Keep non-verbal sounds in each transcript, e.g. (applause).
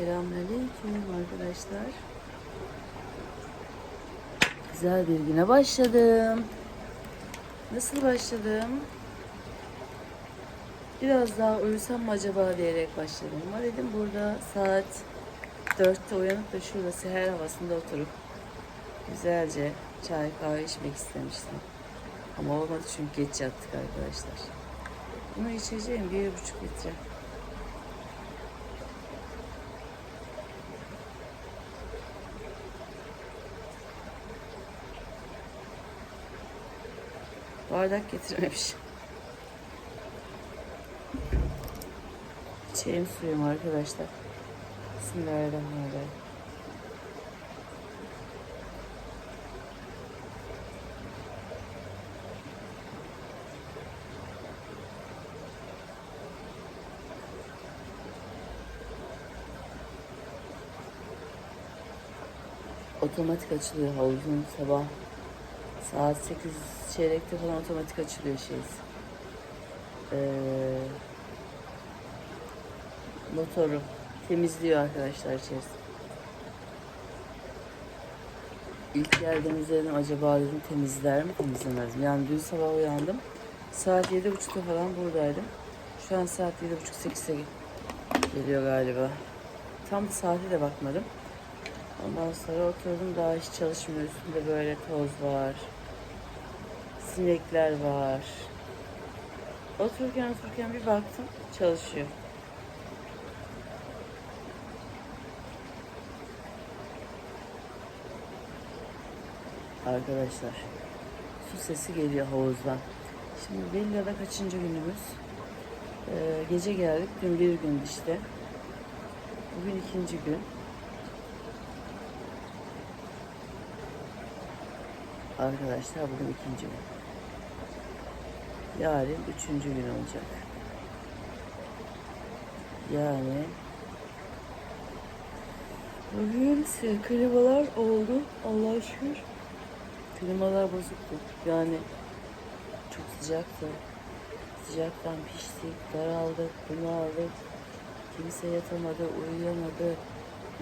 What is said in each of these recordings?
Selamünaleyküm arkadaşlar. Güzel bir güne başladım. Nasıl başladım? Biraz daha uyusam mı acaba diyerek başladım. Ama dedim burada saat 4'te uyanıp da şurada seher havasında oturup güzelce çay kahve içmek istemiştim. Ama olmadı çünkü geç yattık arkadaşlar. Bunu içeceğim bir buçuk litre. Bardak getirmemiş. İçeyim suyum arkadaşlar. Bismillahirrahmanirrahim. Otomatik açılıyor havuzun sabah saat 8 çeyrekte falan otomatik açılıyor şey. Ee, motoru temizliyor arkadaşlar içerisi. İlk geldiğim izledim acaba dedim temizler mi temizlemez mi? Yani dün sabah uyandım. Saat 7.30'da falan buradaydım. Şu an saat 7.30-8'e geliyor galiba. Tam saate de bakmadım. Ondan sonra oturdum daha hiç çalışmıyor. Üstünde böyle toz var. Sinekler var. Otururken otururken bir baktım çalışıyor. Arkadaşlar su sesi geliyor havuzdan. Şimdi villada kaçıncı günümüz? Ee, gece geldik. Dün bir gün işte. Bugün ikinci gün. Arkadaşlar bugün ikinci gün. Yarın üçüncü gün olacak. Yani bugün klimalar oldu. Allah'a şükür. Klimalar bozuktu. Yani çok sıcaktı. Sıcaktan piştik, daraldık, bunaldık. Kimse yatamadı, uyuyamadı.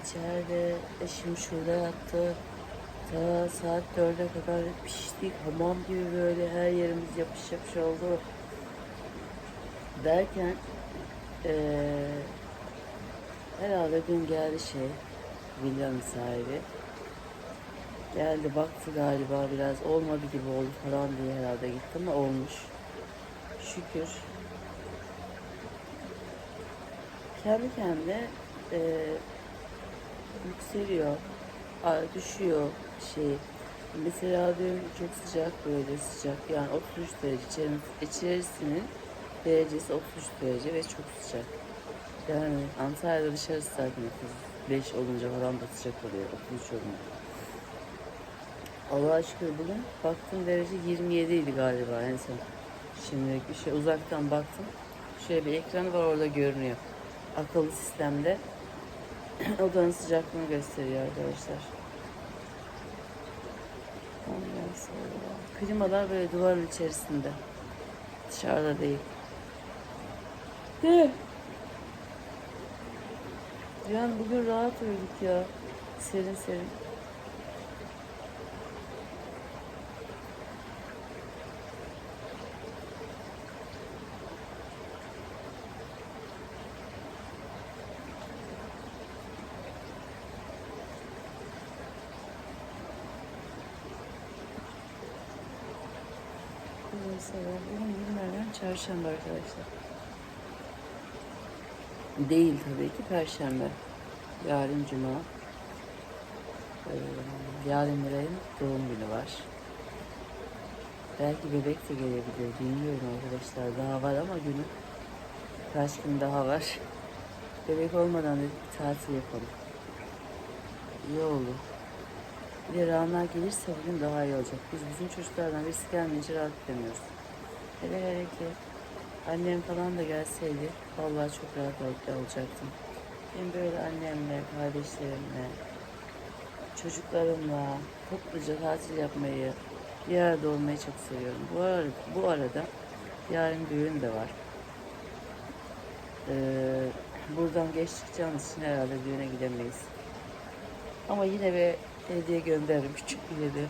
İçeride eşim şurada yattı. Ta saat dörde kadar piştik. Hamam gibi böyle her yerimiz yapış yapış oldu. Derken eee herhalde dün geldi şey villanın sahibi. Geldi baktı galiba biraz olmadı gibi oldu falan diye herhalde gitti ama olmuş. Şükür. Kendi kendine eee yükseliyor, düşüyor şey. Mesela diyorum çok sıcak böyle sıcak yani 33 derece içerisinin, derecesi 33 derece ve çok sıcak. Yani Antalya'da dışarısı zaten 35 olunca falan da sıcak oluyor 33 olunca. Allah'a şükür bugün baktım derece 27 idi galiba en son. Şimdi bir şey uzaktan baktım. Şöyle bir ekran var orada görünüyor. Akıllı sistemde (clears throat) odanın sıcaklığını gösteriyor arkadaşlar. Ondan sonra klimalar böyle duvarın içerisinde. Dışarıda değil. De. Yani bugün rahat uyuduk ya. Serin serin. Mesela bugün günlerden çarşamba arkadaşlar. Değil tabii ki perşembe. Yarın cuma. Ee, yarın Miray'ın doğum günü var. Belki bebek de gelebilir. Bilmiyorum arkadaşlar. Daha var ama günü. Kaç gün daha var. (laughs) Bebek olmadan dedik tatil yapalım. İyi olur. Bir de Rana gelirse bugün daha iyi olacak. Biz bizim çocuklardan birisi gelmeyince rahat edemiyoruz. Hele hele ki annem falan da gelseydi vallahi çok rahat ol- olacaktım. Ben böyle annemle, kardeşlerimle, çocuklarımla topluca tatil yapmayı, bir arada olmayı çok seviyorum. Bu arada, bu arada yarın düğün de var. Ee, Buradan geç için herhalde düğüne gidemeyiz. Ama yine bir hediye gönderirim. Küçük bir hediye.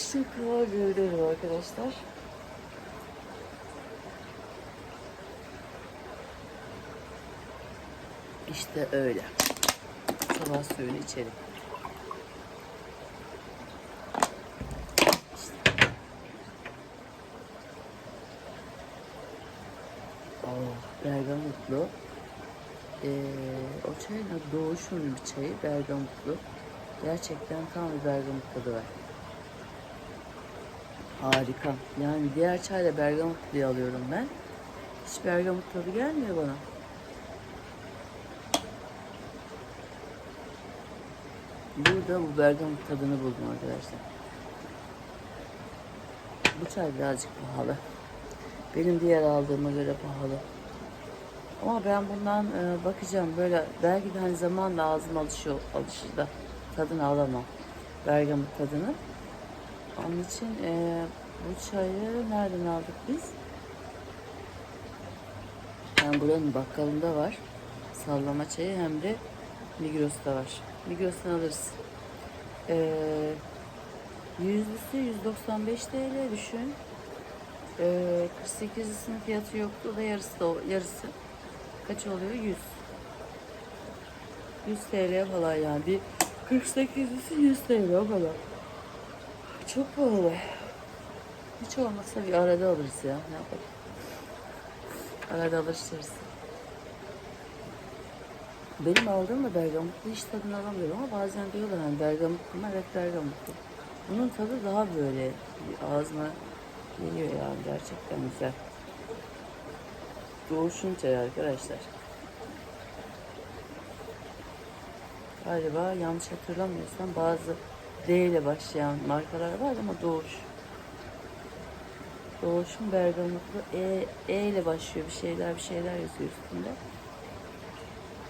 Çiçekler gönderirim arkadaşlar. İşte öyle. Sabah suyunu içelim. Oh, bergamotlu. Ee, o çayın adı Doğuş'un bir çayı. Bergamotlu. Gerçekten tam bir bergamot tadı var. Harika. Yani diğer çayla bergamot diye alıyorum ben. Hiç bergamot tadı gelmiyor bana. Burada bu bergamot tadını buldum arkadaşlar. Bu çay birazcık pahalı. Benim diğer aldığıma göre pahalı. Ama ben bundan e, bakacağım böyle belki de hani zamanla ağzım alışıyor, alışır da tadını alamam. Bergamot tadını. Onun için e, bu çayı nereden aldık biz? Hem buranın bakkalında var. Sallama çayı hem de Migros'ta var. Migros'tan alırız. E, yüzlüsü 195 TL düşün. E, 48'lisinin fiyatı yoktu da yarısı da yarısı kaç oluyor? 100. 100 TL falan yani. Bir 48'lisi 100 TL falan. Çok pahalı. Hiç olmazsa bir arada alırız ya. Ne yapalım? Arada alışırız. Benim aldığım da bergamotlu hiç tadını alamıyorum ama bazen diyorlar hani bergamotlu mu? Evet bergamotlu. Bunun tadı daha böyle bir ağzıma geliyor yani gerçekten güzel. Doğuşun çayı arkadaşlar. Galiba yanlış hatırlamıyorsam bazı D ile başlayan markalar var ama Doğuş. Doğuş'un bergamotlu E, e ile başlıyor bir şeyler bir şeyler yazıyor üstünde.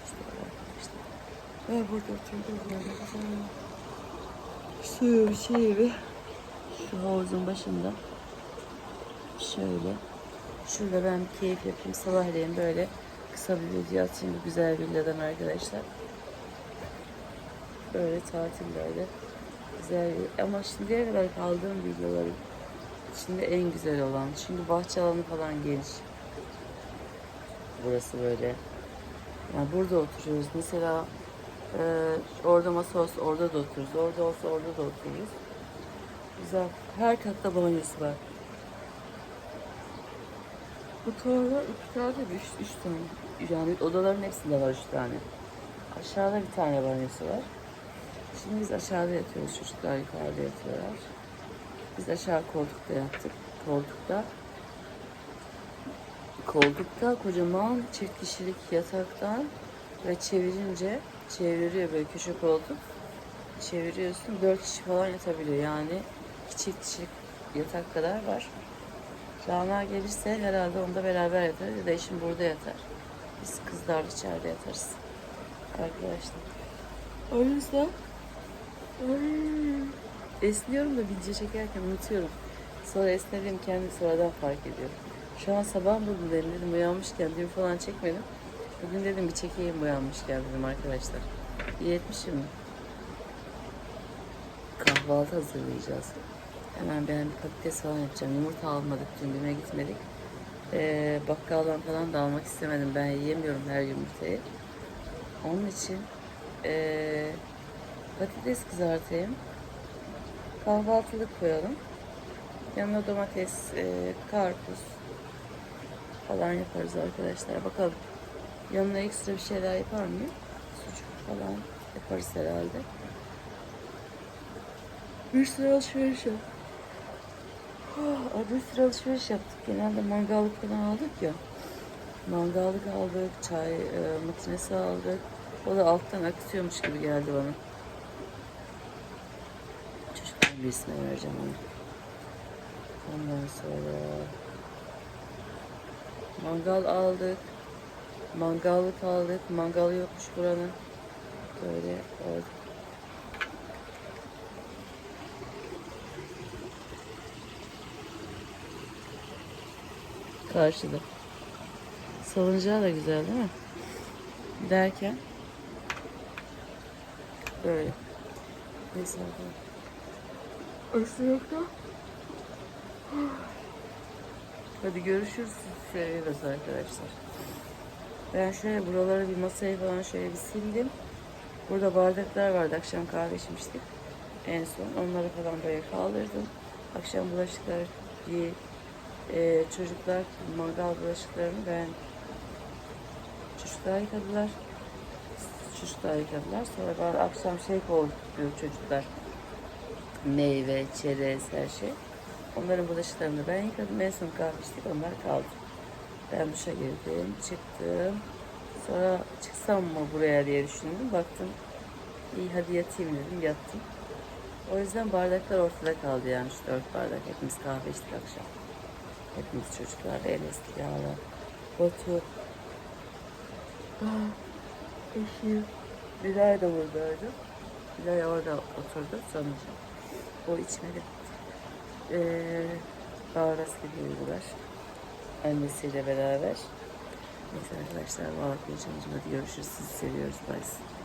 İşte böyle arkadaşlar. Ve burada böyle güzel. Su bir şey bir. Şu havuzun başında. Şöyle. Şurada ben keyif yapayım. Sabahleyin böyle kısa bir video atayım bu güzel villadan arkadaşlar. Böyle tatillerde güzel ama şimdiye kadar kaldığım videoların içinde en güzel olan. Çünkü bahçe alanı falan geniş. Burası böyle. Yani burada oturuyoruz. Mesela e, orada masa olsa orada da otururuz. Orada olsa orada da otururuz. Güzel. Her katta banyosu var. Bu tuvalet iki tane mi? Üç, üç tane. Yani odaların hepsinde var üç tane. Aşağıda bir tane banyosu var. Şimdi biz aşağıda yatıyoruz. Çocuklar yukarıda yatıyorlar. Biz aşağı koltukta yattık. Koltukta koltukta kocaman çift kişilik yataktan ve çevirince çeviriyor böyle köşe koltuk. Çeviriyorsun dört kişi falan yatabiliyor. Yani çift kişilik yatak kadar var. Rana gelirse herhalde onda beraber yatarız ya da eşim burada yatar. Biz kızlar içeride yatarız. Arkadaşlar. O yüzden esniyorum da video çekerken unutuyorum. Sonra esnediğim kendi sonradan fark ediyorum. Şu an sabah buldum dedim, dedim uyanmışken dün falan çekmedim. Bugün dedim bir çekeyim uyanmışken dedim arkadaşlar. İyi etmişim mi? Kahvaltı hazırlayacağız. Hemen ben bir patates falan yapacağım. Yumurta almadık dün düğüne gitmedik. Ee, bakkaldan falan da almak istemedim. Ben yiyemiyorum her yumurtayı. Onun için ee, patates kızartayım. Kahvaltılık koyalım. Yanına domates, ee, karpuz falan yaparız arkadaşlar. Bakalım. Yanına ekstra bir şeyler yapar mıyım? Sucuk falan yaparız herhalde. Bir sürü alışveriş yap. Ah, Bir sürü alışveriş yaptık. Genelde mangallık falan aldık ya. Mangallık aldık, çay e, makinesi aldık. O da alttan akıtıyormuş gibi geldi bana. Birisine vereceğim onu. Ondan sonra mangal aldık. Mangallık aldık. Mangal yokmuş buranın. Böyle aldık. Karşıda. Salıncağı da güzel değil mi? Derken böyle. Neyse arkadaşlar. Isırıkta. Hadi görüşürüz. Seviyoruz arkadaşlar. Ben şöyle buraları bir masayı falan şöyle bir sildim. Burada bardaklar vardı. Akşam kahve içmiştik. En son onları falan böyle kaldırdım. Akşam bulaşıklar bir e, çocuklar mangal bulaşıklarını ben çocuklar yıkadılar. Çocuklar yıkadılar. Sonra ben akşam şey koyduk çocuklar. Meyve, çerez, her şey. Onların bulaşıklarını ben yıkadım. En son içtik. Onlar kaldı. Ben duşa girdim. Çıktım. Sonra çıksam mı buraya diye düşündüm. Baktım iyi hadi yatayım dedim. Yattım. O yüzden bardaklar ortada kaldı yani şu dört bardak. Hepimiz kahve içtik akşam. Hepimiz çocuklar, Enes, Yağla, Batu, Ah, eşim, Bilal da buradaydı. Bilal orada oturdu sanırım. O içmedi. Ee, Bağras gidiyorlar. Annesiyle beraber. Neyse arkadaşlar, Hadi görüşürüz. Sizi seviyoruz. Bye.